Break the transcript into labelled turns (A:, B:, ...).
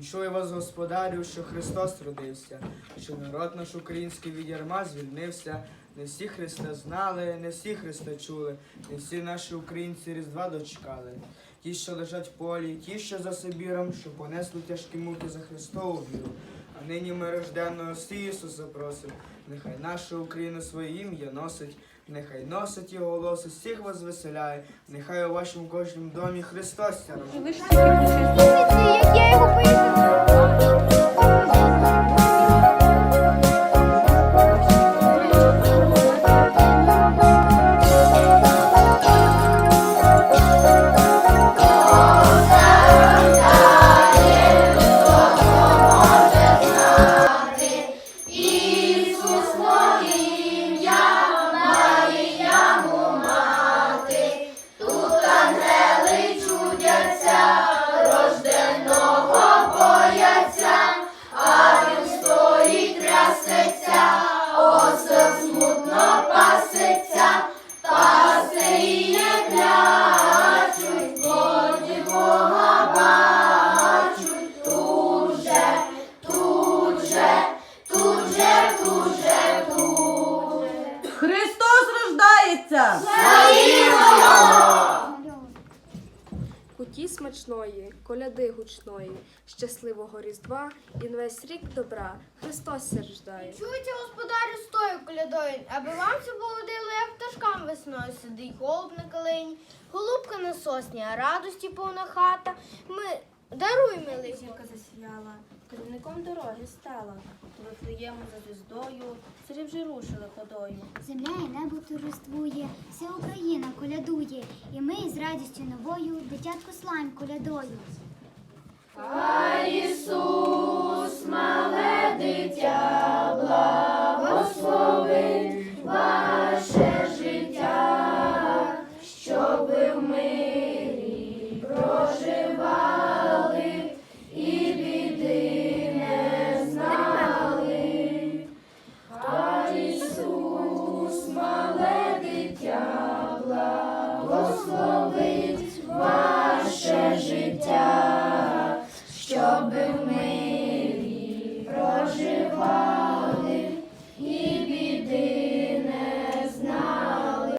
A: Вінчую вас, господарю, що Христос родився, що народ наш український від ярма звільнився. Не всі Христа знали, не всі Христа чули, не всі наші українці Різдва дочекали. Ті, що лежать в полі, ті, що за Сибіром, що понесли тяжкі муки за Христову віру. А нині ми рожденного всі Ісуса просим, нехай наша Україна своє ім'я носить, нехай носить його голос, і всіх вас веселяє, нехай у вашому кожному домі Христос ся
B: рождається!
C: Куті смачної, коляди гучної, щасливого різдва і на весь рік добра. Христос ся рождає.
D: Чуйте, господарю, стою колядою, аби вам все поводило, як пташкам весною сидить голуб на калині, голубка на сосні, а радості повна хата. Ми даруй, милий.
E: Зірка засіяла, керівником дороги стала. то вифлеємо за звіздою, царі вже рушили ходою.
F: Земля і небо торжествує, вся Україна колядує, і ми з радістю новою дитятку слань колядою.
D: Хай життя.